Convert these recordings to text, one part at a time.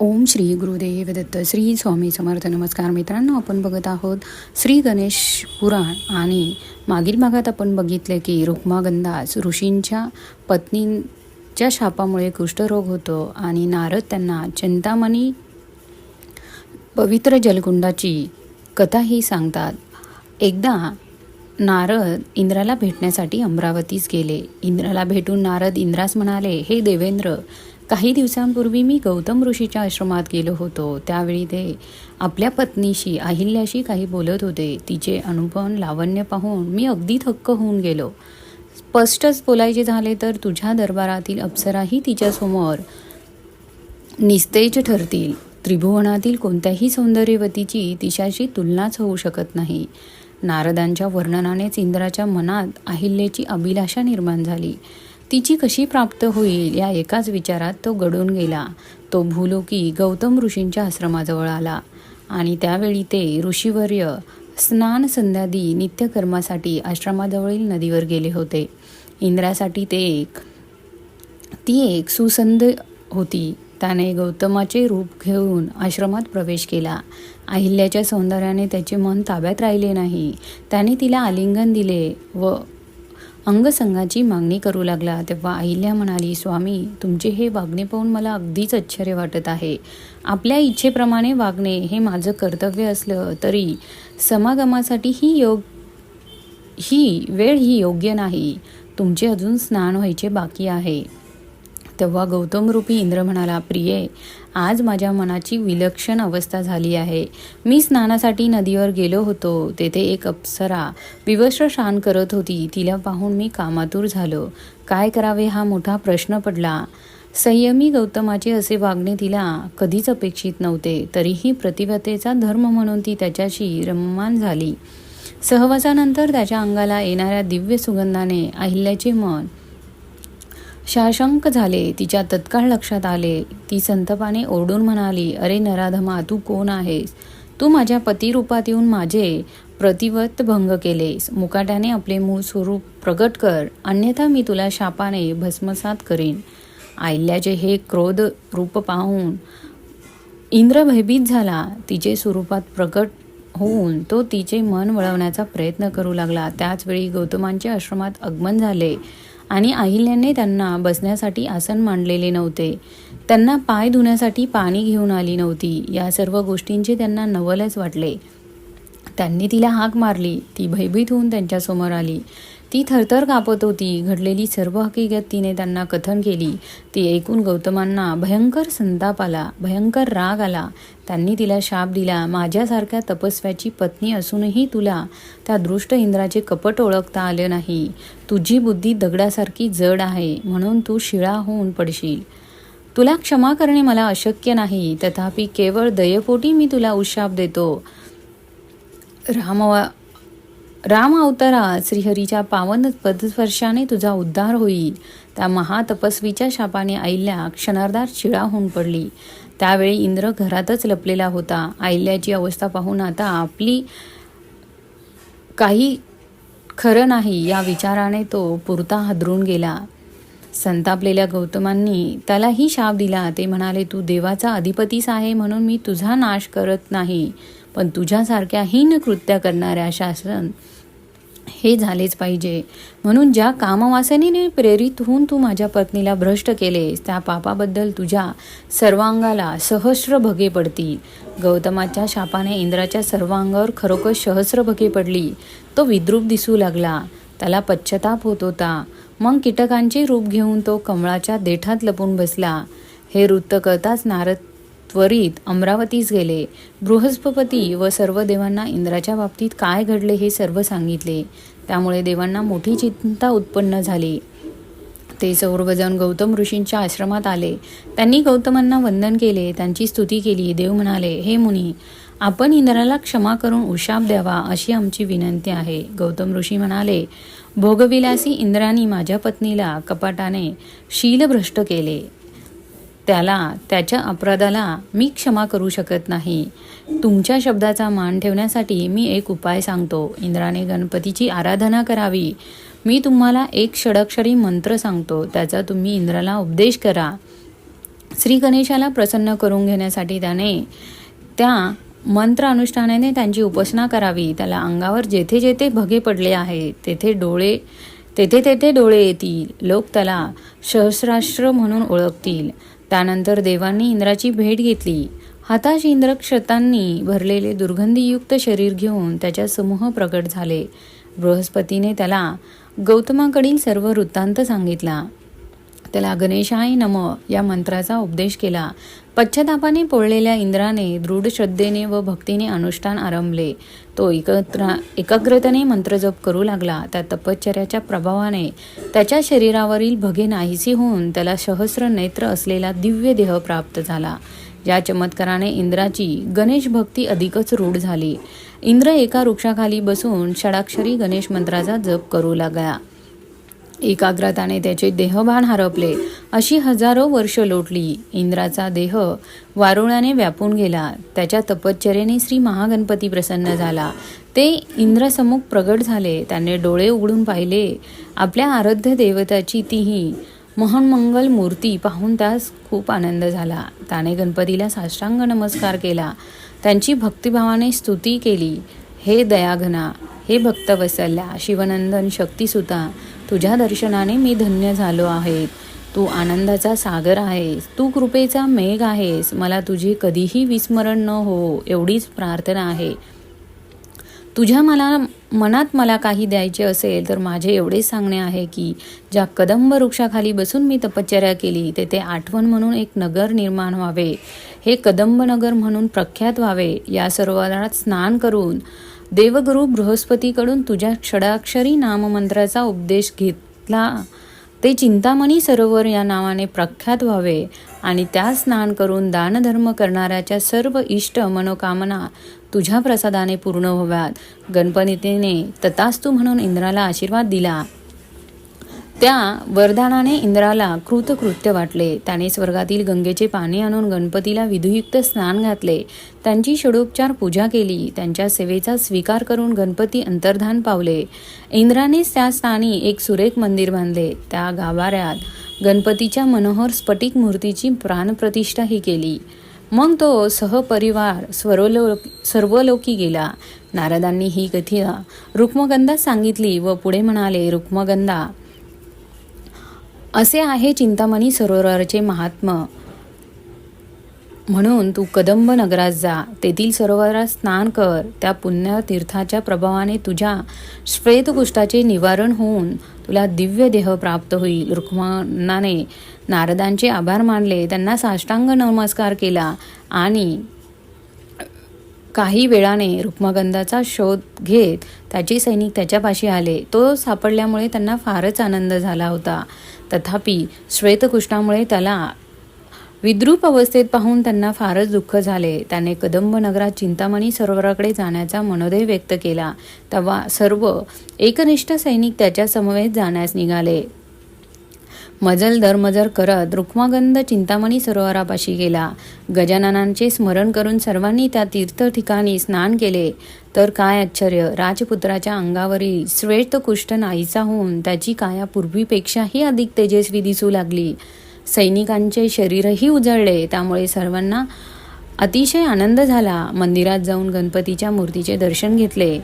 ओम श्री गुरुदेव दत्त श्री स्वामी समर्थ. नमस्कार मित्रांनो आपण बघत आहोत श्री गणेश पुराण आणि मागील भागात आपण बघितले की रुक्मागंधास ऋषींच्या पत्नींच्या शापामुळे कुष्ठरोग होतो आणि नारद त्यांना चिंतामणी पवित्र जलकुंडाची कथाही सांगतात. एकदा नारद इंद्राला भेटण्यासाठी अमरावतीस गेले. इंद्राला भेटून नारद इंद्रास म्हणाले हे देवेंद्र काही दिवसांपूर्वी मी गौतम ऋषीच्या आश्रमात गेलो होतो. त्यावेळी ते आपल्या पत्नीशी अहिल्याशी काही बोलत होते. तिचे अनुपम लावण्य पाहून मी अगदी थक्क होऊन गेलो. स्पष्टच बोलायचे झाले तर तुझ्या दरबारातील अप्सराही तिच्यासमोर निस्तेज ठरतील. त्रिभुवनातील कोणत्याही सौंदर्यवतीची तिच्याशी तुलनाच होऊ शकत नाही. नारदांच्या वर्णनानेच इंद्राच्या मनात अहिल्याची अभिलाषा निर्माण झाली. तिची कशी प्राप्त होईल या एकाच विचारात तो गडून गेला. तो भूलोकी गौतम ऋषींच्या आश्रमाजवळ आला आणि त्यावेळी ते ऋषीवर्य स्नान संध्यादी नित्यकर्मासाठी आश्रमाजवळील नदीवर गेले होते. इंद्रासाठी ते एक ती एक सुसंध होती. त्याने गौतमाचे रूप घेऊन आश्रमात प्रवेश केला. अहिल्याच्या सौंदर्याने त्याचे मन ताब्यात राहिले नाही. त्याने तिला आलिंगन दिले व अंगसंघाची मागणी करू लागला तेव्हा अहिल्या म्हणाली स्वामी तुमचे हे वागणे पाहून मला अगदीच आश्चर्य वाटत आहे. आपल्या इच्छेप्रमाणे वागणे हे माझं कर्तव्य असलं तरी समागमासाठी ही योग ही वेळ ही योग्य नाही. तुमचे अजून स्नान व्हायचे बाकी आहे. तेव्हा गौतम रूपी इंद्र म्हणाला प्रिये आज माझ्या मनाची विलक्षण अवस्था झाली आहे. मी स्नानासाठी नदीवर गेलो होतो. तेथे एक अप्सरा विवस्त्र शान करत होती. तिला पाहून मी कामातूर झालो. काय करावे हा मोठा प्रश्न पडला. संयमी गौतमाचे असे वागणे तिला कधीच अपेक्षित नव्हते. तरीही प्रतिभतेचा धर्म म्हणून ती त्याच्याशी रममान झाली. सहवासानंतर त्याच्या अंगाला येणाऱ्या दिव्य सुगंधाने अहिल्याचे मन शाशंक झाले तिच्या तत्काळ लक्षात आले. ती संतपाने ओरडून म्हणाली अरे नराधमा तू कोण आहेस? तू माझ्या पतिरूपात येऊन माझे प्रतिवत भंग केलेस. मुकाट्याने आपले मूळ स्वरूप प्रगट कर. अन्यथा मी तुला शापाने भस्मसात करीन. आयल्याचे हे क्रोध रूप पाहून इंद्र भयभीत झाला. तिचे स्वरूपात प्रकट होऊन तो तिचे मन वळवण्याचा प्रयत्न करू लागला. त्याचवेळी गौतमांच्या आश्रमात आगमन झाले. आणि अहिल्याने त्यांना बसण्यासाठी आसन मांडलेले नव्हते. त्यांना पाय धुण्यासाठी पाणी घेऊन आली नव्हती. या सर्व गोष्टींचे त्यांना नवलच वाटले. त्यांनी तिला हाक मारली. ती भयभीत होऊन त्यांच्यासमोर आली. ती थरथर कापत होती. घडलेली सर्व हकीकत तिने त्यांना कथन केली. ती ऐकून गौतमांना भयंकर संताप आला. भयंकर राग आला. त्यांनी तिला शाप दिला. माझ्यासारख्या तपस्व्याची पत्नी असूनही तुला त्या दृष्ट इंद्राचे कपट ओळखता आले नाही. तुझी बुद्धी दगडासारखी जड आहे. म्हणून तू शिळा होऊन पडशील. तुला क्षमा करणे मला अशक्य नाही. तथापि केवळ दयपोटी मी तुला उशाप देतो. रामवा राम अवतारा श्रीहरीच्या पावन पदस्पर्शाने तुझा उद्धार होईल. त्या महातपस्वीच्या शापाने आईल्या क्षणार्धात शिळा होऊन पडली. त्यावेळी इंद्र घरातच लपलेला होता. आईल्याची अवस्था पाहून आता आपली काही खरं नाही या विचाराने तो पुरता हादरून गेला. संतापलेल्या गौतमांनी त्यालाही शाप दिला. ते म्हणाले तू देवाचा अधिपतीस आहे म्हणून मी तुझा नाश करत नाही पण तुझ्यासारख्या हीन कृत्या करणाऱ्या शासन हे झालेच पाहिजे. म्हणून ज्या कामवासनेने प्रेरित होऊन तू माझ्या पत्नीला भ्रष्ट केलेस त्या पापाबद्दल तुझ्या सर्वांगाला सहस्र भगे पडतील. गौतमाच्या शापाने इंद्राच्या सर्वांगावर खरोखर सहस्र भगे पडली. तो विद्रूप दिसू लागला. त्याला पश्चाताप होत होता. मग कीटकांचे रूप घेऊन तो कमळाच्या देठात लपून बसला. हे वृत्त कळताच नारद त्वरित अमरावतीस गेले. बृहस्पती व सर्व देवांना इंद्राच्या बाबतीत काय घडले हे सर्व सांगितले. त्यामुळे देवांना मोठी चिंता उत्पन्न झाली. ते सर्वजण गौतम ऋषींच्या आश्रमात आले. त्यांनी गौतमांना वंदन केले त्यांची स्तुती केली. देव म्हणाले हे मुनी आपण इंद्राला क्षमा करून उशाप द्यावा अशी आमची विनंती आहे. गौतम ऋषी म्हणाले भोगविलासी इंद्राने माझ्या पत्नीला कपाटाने शीलभ्रष्ट केले. त्याला त्याच्या अपराधाला मी क्षमा करू शकत नाही. तुमच्या शब्दाचा मान ठेवण्यासाठी मी एक उपाय सांगतो. इंद्राने गणपतीची आराधना करावी. मी तुम्हाला एक षडक्षरी मंत्र सांगतो. त्याचा तुम्ही इंद्राला उपदेश करा. श्री गणेशाला प्रसन्न करून घेण्यासाठी त्याने त्या मंत्र अनुष्ठानाने त्यांची उपासना करावी. त्याला अंगावर जेथे जेथे भगे पडले आहे तेथे डोळे तेथे तेथे डोळे येतील. लोक त्याला सहस्राष्ट्र म्हणून ओळखतील. त्यानंतर देवांनी इंद्राची भेट घेतली. हाताश इंद्रक्षतांनी भरलेले दुर्गंधीयुक्त शरीर घेऊन त्याच्या समूह प्रकट झाले. बृहस्पतीने त्याला गौतमाकडील सर्व वृत्तांत सांगितला. त्याला गणेशाय नम या मंत्राचा उपदेश केला. पश्चातापाने पोळलेल्या इंद्राने दृढ श्रद्धेने व भक्तीने अनुष्ठान आरंभले. तो एकत्र एकाग्रतेने मंत्रजप करू लागला. त्या तपश्चर्याच्या प्रभावाने त्याच्या शरीरावरील भगे नाहीसी होऊन त्याला सहस्र नेत्र असलेला दिव्य देह प्राप्त झाला. या चमत्काराने इंद्राची गणेश भक्ती अधिकच रूढ झाली. इंद्र एका वृक्षाखाली बसून षडाक्षरी गणेश मंत्राचा जप करू लागला. एकाग्रताने त्याचे देहभान हरपले. अशी हजारो वर्ष लोटली. इंद्राचा देह वारुळाने व्यापून गेला. त्याच्या तपश्चर्याने श्री महागणपती प्रसन्न झाला. ते इंद्रासमोर प्रगट झाले. त्याने डोळे उघडून पाहिले. आपल्या आराध्य देवताची तीही महनमंगल मूर्ती पाहून त्यास खूप आनंद झाला. त्याने गणपतीला साष्टांग नमस्कार केला. त्यांची भक्तिभावाने स्तुती केली. हे दयाघना हे भक्त वसल्या शिवनंदन शक्तिसुता तुझ्या दर्शनाने मी धन्य झालो आहे. तू आनंदाचा सागर आहेस. तू कृपेचा मेघ आहेस. मला तुझे कधीही विस्मरण न हो एवढीच प्रार्थना आहे. तुझ्या मला मनात मला काही द्यायचे असेल तर माझे एवढेच सांगणे आहे की ज्या कदंब वृक्षाखाली बसून मी तपश्चर्या केली तेथे आठवण म्हणून एक नगर निर्माण व्हावे. हे कदंब नगर म्हणून प्रख्यात व्हावे. या सरोवरात स्नान करून देवगुरु बृहस्पतीकडून तुझ्या षडाक्षरी नाममंत्राचा उपदेश घेतला. ते चिंतामणी सरोवर या नावाने प्रख्यात व्हावे आणि त्यास स्नान करून दानधर्म करणाऱ्याच्या सर्व इष्ट मनोकामना तुझ्या प्रसादाने पूर्ण व्हाव्यात. गणपतीने ततास्तू म्हणून इंद्राला आशीर्वाद दिला. त्या वरदानाने इंद्राला कृतकृत्य वाटले. त्याने स्वर्गातील गंगेचे पाणी आणून गणपतीला विधुयुक्त स्नान घातले. त्यांची षडोपचार पूजा केली. त्यांच्या सेवेचा स्वीकार करून गणपती अंतर्धान पावले. इंद्रानेच त्या स्थानी एक सुरेख मंदिर बांधले. त्या गाभाऱ्यात गणपतीच्या मनोहर स्फटिक मूर्तीची प्राणप्रतिष्ठाही केली. मग तो सहपरिवार स्वरलो सर्वलोकी गेला. नारदांनी ही कथिता रुक्मगंधा सांगितली व पुढे म्हणाले रुक्मगंधा असे आहे चिंतामणी सरोवराचे महात्म. म्हणून तू कदंब नगरात जा. तेथील सरोवरात स्नान कर. त्या पुण्यतीर्थाच्या प्रभावाने तुझ्या श्वेतकुष्ठाचे निवारण होऊन तुला दिव्य देह प्राप्त होईल. रुक्मणाने नारदांचे आभार मानले. त्यांना साष्टांग नमस्कार केला आणि काही वेळाने रुक्मगंधाचा शोध घेत त्याचे सैनिक त्याच्यापाशी आले. तो सापडल्यामुळे त्यांना फारच आनंद झाला होता. तथापि श्वेतकृष्णामुळे त्याला विद्रूप अवस्थेत पाहून त्यांना फारच दुःख झाले. त्याने कदंब नगरात चिंतामणी सरोवराकडे जाण्याचा मनोदय व्यक्त केला. तेव्हा सर्व एकनिष्ठ सैनिक त्याच्या समवेत जाण्यास निघाले. मजल दरमजर करत रुक्मागंध चिंतामणी सरोवरापाशी गेला. गजाननांचे स्मरण करून सर्वांनी त्या तीर्थ ठिकाणी स्नान केले. तर काय आश्चर्य राजपुत्राच्या अंगावरील श्वेतकुष्ठ नाहीसा होऊन त्याची काया पूर्वीपेक्षाही अधिक तेजस्वी दिसू लागली. सैनिकांचे शरीरही उजळले त्यामुळे सर्वांना अतिशय आनंद झाला. मंदिरात जाऊन गणपतीच्या मूर्तीचे दर्शन घेतले.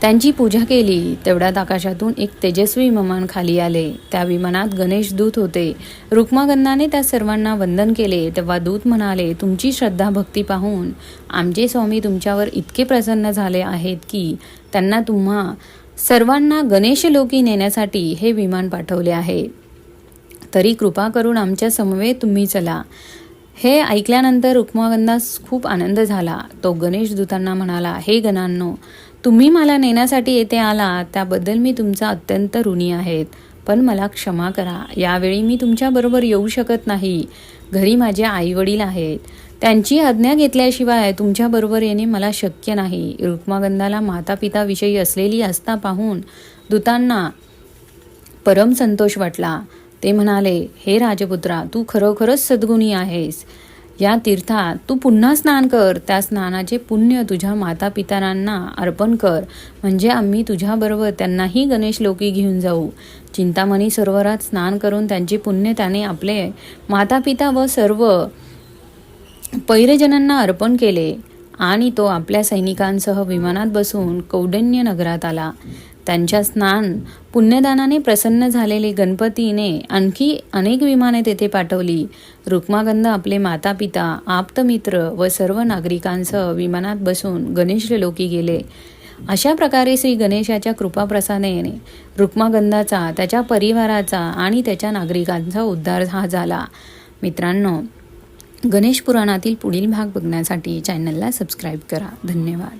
त्यांची पूजा केली. तेवढ्यात आकाशातून एक तेजस्वी विमान खाली आले. त्या विमानात गणेश दूत होते. रुक्मागंधाने त्या सर्वांना वंदन केले. तेव्हा दूत म्हणाले तुमची श्रद्धा भक्ती पाहून आमचे स्वामी तुमच्यावर इतके प्रसन्न झाले आहेत की त्यांना तुम्हा सर्वांना गणेश लोकी नेण्यासाठी हे विमान पाठवले आहे. तरी कृपा करून आमच्या समवेत तुम्ही चला. हे ऐकल्यानंतर रुक्मागंधास खूप आनंद झाला. तो गणेश दूतांना म्हणाला हे गणांनो तुम्ही मला नेण्यासाठी येथे आला त्याबद्दल मी तुमचा अत्यंत ऋणी आहेत. पण मला क्षमा करा यावेळी मी तुमच्याबरोबर येऊ शकत नाही. घरी माझे आईवडील आहेत. त्यांची आज्ञा घेतल्याशिवाय तुमच्याबरोबर येणे मला शक्य नाही. रुक्मागंधाला माता पिताविषयी असलेली आस्था पाहून दूतांना परम संतोष वाटला. ते म्हणाले हे राजपुत्रा तू खरोखरच सद्गुणी आहेस. या तीर्थात तू पुन्हा स्नान कर. त्या स्नानाचे पुण्य तुझ्या माता पितरांना अर्पण कर. म्हणजे आम्ही तुझ्याबरोबर त्यांनाही गणेश लोकी घेऊन जाऊ. चिंतामणी सरोवरात स्नान करून त्यांचे पुण्य त्याने आपले माता पिता व सर्व पैरजनांना अर्पण केले आणि तो आपल्या सैनिकांसह विमानात बसून कौडण्य नगरात आला. त्यांच्या स्नान पुण्यदानाने प्रसन्न झालेले गणपतीने आणखी अनेक विमाने तेथे पाठवली. रुक्मागंध आपले माता पिता आप्तमित्र व सर्व नागरिकांसह विमानात बसून गणेश लोकी गेले. अशा प्रकारे श्री गणेशाच्या कृपाप्रसादेने रुक्मागंधाचा त्याच्या परिवाराचा आणि त्याच्या नागरिकांचा उद्धार हा झाला. मित्रांनो गणेश पुराणातील पुढील भाग बघण्यासाठी चॅनलला सबस्क्राईब करा. धन्यवाद.